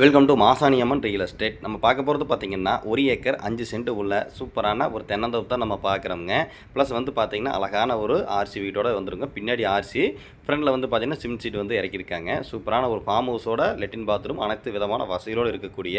Welcome to Masaniamman real estate நம்ம பார்க்க போகிறது பார்த்திங்கன்னா ஒரு ஏக்கர் அஞ்சு சென்ட் உள்ள சூப்பரான ஒரு தென்னந்தோப்பு தான் நம்ம பார்க்குறோங்க ப்ளஸ் வந்து பார்த்திங்கன்னா அழகான ஒரு ஆர்சி வீட்டோட வந்துருங்க. பின்னாடி ஆர்சி ஃப்ரண்டில் வந்து பார்த்தீங்கன்னா சிம் சீட் வந்து இறக்கியிருக்காங்க. சூப்பரான ஒரு ஃபார்ம் ஹவுஸோட லெட்டின் பாத்ரூம் அனைத்து விதமான வசதியோடு இருக்கக்கூடிய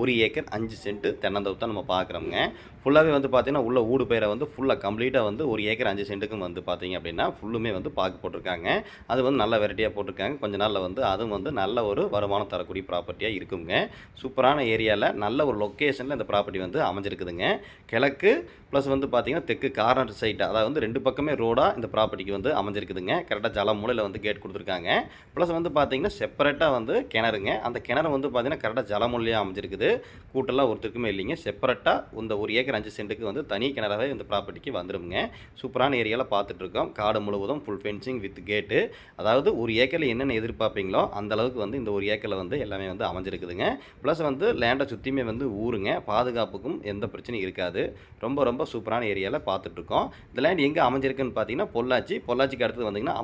ஒரு ஏக்கர் அஞ்சு சென்ட்டு தென்னந்தோப்பு தான் நம்ம பார்க்குறோங்க ஃபுல்லாகவே வந்து பார்த்தீங்கன்னா உள்ள ஊடு பயிரை வந்து ஃபுல்லாக கம்ப்ளீட்டாக வந்து ஒரு ஏக்கர் அஞ்சு சென்ட்டுக்கும் வந்து பார்த்தீங்க அப்படின்னா ஃபுல்லுமே வந்து பார்க்க போட்டிருக்காங்க. அது வந்து நல்ல வெரைட்டியாக போட்டிருக்காங்க. கொஞ்ச நாளில் வந்து அதுவும் வந்து நல்ல ஒரு வருமானம் தரக்கூடிய ப்ராப்பர்ட்டியாக இருக்குங்க. சூப்பரான ஏரியாவில் நல்ல ஒரு லொக்கேஷனில் இந்த ப்ராப்பர்ட்டி வந்து அமைஞ்சிருக்குதுங்க. கிழக்கு ப்ளஸ் வந்து பார்த்தீங்கன்னா தெற்கு கார்னர் சைட் அதாவது வந்து ரெண்டு பக்கமே ரோடாக இந்த ப்ராப்பர்ட்டிக்கு வந்து அமைஞ்சிருக்குதுங்க. கரெக்டாக ஜலம் மூலையில் வந்து கேட் கொடுத்துருக்காங்க. ப்ளஸ் வந்து பார்த்தீங்கன்னா செப்பரேட்டாக வந்து கிணறுங்க. அந்த கிணறு வந்து பார்த்தீங்கன்னா கரெக்டாக ஜலமூலையாக அமைஞ்சிருக்குது. கூட்டெல்லாம் ஒருத்தருக்குமே இல்லைங்க. செப்பரேட்டாக இந்த ஒரு ஏக்கர் அஞ்சு சென்ட்டுக்கு வந்து தனி கிணறாகவே இந்த ப்ராப்பர்ட்டிக்கு வந்துடுங்க சூப்பரான ஏரியாவில் பார்த்துட்ருக்கோம் காடு முழுவதும் ஃபுல் ஃபென்சிங் வித் கேட்டு அதாவது ஒரு ஏக்கரில் என்னென்ன எதிர்பார்ப்பீங்களோ அந்தளவுக்கு வந்து இந்த ஒரு ஏக்கரில் வந்து எல்லாமே வந்து அமைஞ்சிருக்குதுங்க. ப்ளஸ் வந்து லேண்டை சுற்றியுமே வந்து ஊருங்க. பாதுகாப்புக்கும் எந்த பிரச்சனையும் இருக்காது. ரொம்ப ரொம்ப சூப்பரான ஏரியாவில் பார்த்துட்ருக்கோம் இந்த லேண்ட் எங்கே அமைஞ்சிருக்குன்னு பார்த்தீங்கன்னா பொள்ளாச்சி. பொள்ளாச்சிக்கு அடுத்து வந்தீங்கன்னா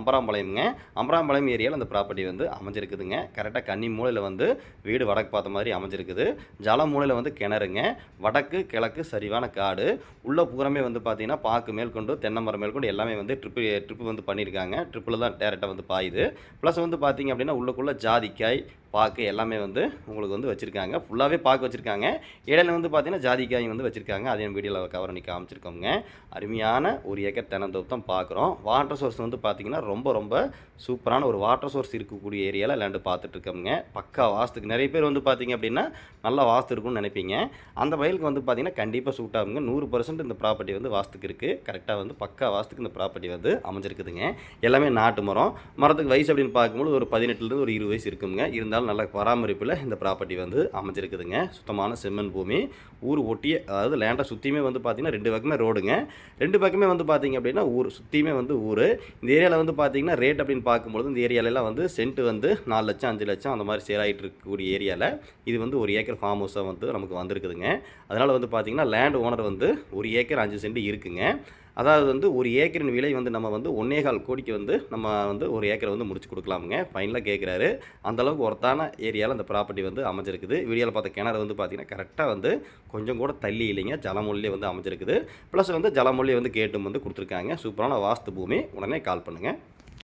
அம்பராம்பாளையம்ங்க அம்பராம்பாளையம் ஏரியாவில் அந்த ப்ராப்பர்ட்டி வந்து அமைஞ்சிருக்குதுங்க. கரெக்டாக கன்னி மூலையில் வந்து வீடு வடக்கு பார்த்த மாதிரி அமைஞ்சிருக்குது. ஜல மூலையில் வந்து கிணறுங்க. வடக்கு கிழக்கு சரிவான காடு. உள்ள பூரமே வந்து பார்த்தீங்கன்னா பாக்கு மேற்கொண்டு தென்னை மரம் மேற்கொண்டு எல்லாமே வந்து ட்ரிப்பு ட்ரிப்பு வந்து பண்ணியிருக்காங்க. ட்ரிப்பில் தான் டேரெக்டாக வந்து பாயுது. ப்ளஸ் வந்து பார்த்தீங்க அப்படின்னா உள்ளுக்குள்ளே ஜாதிக்காய் பாக்கு எல்லாமே வந்து உங்களுக்கு வந்து வச்சுருக்காங்க. ஃபுல்லாகவே பாக்கு வச்சுருக்காங்க. இடையில வந்து பார்த்தீங்கன்னா ஜாதிக்காய் வந்து வச்சுருக்காங்க. அதையும் வீடியோவில் கவர் பண்ணி காமிச்சிருக்கோங்க அருமையான ஒரு ஏக்கர் தென்னந்தோப்பு தான் பார்க்குறோம் வாட்டர் சோர்ஸ் வந்து பார்த்தீங்கன்னா ரொம்ப ரொம்ப சூப்பரான ஒரு வாட்டர் சோர்ஸ் இருக்கக்கூடிய ஏரியாவில் லேண்டு பார்த்துட்ருக்கோங்க பக்கா வாஸ்துக்கு நிறைய பேர் வந்து பார்த்தீங்க அப்படின்னா நல்லா வாஸ்து இருக்கும்னு நினைப்பீங்க. அந்த வயலுக்கு வந்து பார்த்தீங்கன்னா கண்டிப்பாக சூட் ஆகுங்க. நூறு பர்சன்ட் இந்த ப்ராப்பர்ட்டி வந்து வாஸ்துக்கு இருக்குது கரெக்டாக வந்து பக்கா வாஸ்துக்கு இந்த ப்ராப்பர்ட்டி வந்து அமைஞ்சிருக்குதுங்க. எல்லாமே நாட்டு மரம். மரத்துக்கு வயசு அப்படின்னு பார்க்கும்போது ஒரு பதினெட்டுலேருந்து ஒரு இருபது வயசு இருக்குங்க இருந்தாலும் நல்ல பராமரிப்பில் இந்த ப்ராப்பர்ட்டி வந்து அமைஞ்சிருக்குதுங்க. சுத்தமான செம்மண் பூமி. ஊர் ஒட்டிய அதாவது லேண்டை சுற்றியுமே வந்து பார்த்திங்கன்னா ரெண்டு பக்கமே ரோடுங்க. ரெண்டு பக்கமே வந்து பார்த்திங்க அப்படின்னா ஊர் சுற்றியுமே வந்து ஊர். இந்த ஏரியாவில் வந்து பார்த்திங்கன்னா ரேட் அப்படின்னு பார்க்கும்பொழுது இந்த ஏரியாலலாம் வந்து சென்ட் வந்து நாலு லட்சம் அஞ்சு லட்சம் அந்த மாதிரி சேல் ஆகிட்டு இருக்கக்கூடிய ஏரியாவில் இது வந்து ஒரு ஏக்கர் ஃபார்ம் ஹவுஸாக வந்து நமக்கு வந்திருக்குதுங்க. அதனால் வந்து பார்த்திங்கன்னா லேண்ட் ஓனர் வந்து ஒரு ஏக்கர் அஞ்சு சென்ட் இருக்குங்க. அதாவது வந்து ஒரு ஏக்கரின் விலை வந்து நம்ம வந்து ஒன்னேகால் கோடிக்கு வந்து நம்ம வந்து ஒரு ஏக்கரை வந்து முடிச்சு கொடுக்கலாமுங்க. ஃபைனலாக கேட்குறாரு அந்தளவுக்கு ஒருத்தான ஏரியாவில் அந்த ப்ராப்பர்ட்டி வந்து அமைஞ்சிருக்குது. வீடியோவில் பார்த்த கிணறு வந்து பார்த்திங்கன்னா கரெக்டாக வந்து கொஞ்சம் கூட தள்ளி இல்லைங்க. ஜலமொழிலே வந்து அமைஞ்சிருக்குது. ப்ளஸ் வந்து ஜலமொழியை வந்து கேட்டும் வந்து கொடுத்துருக்காங்க. சூப்பரான வாஸ்து பூமி. உடனே கால் பண்ணுங்கள்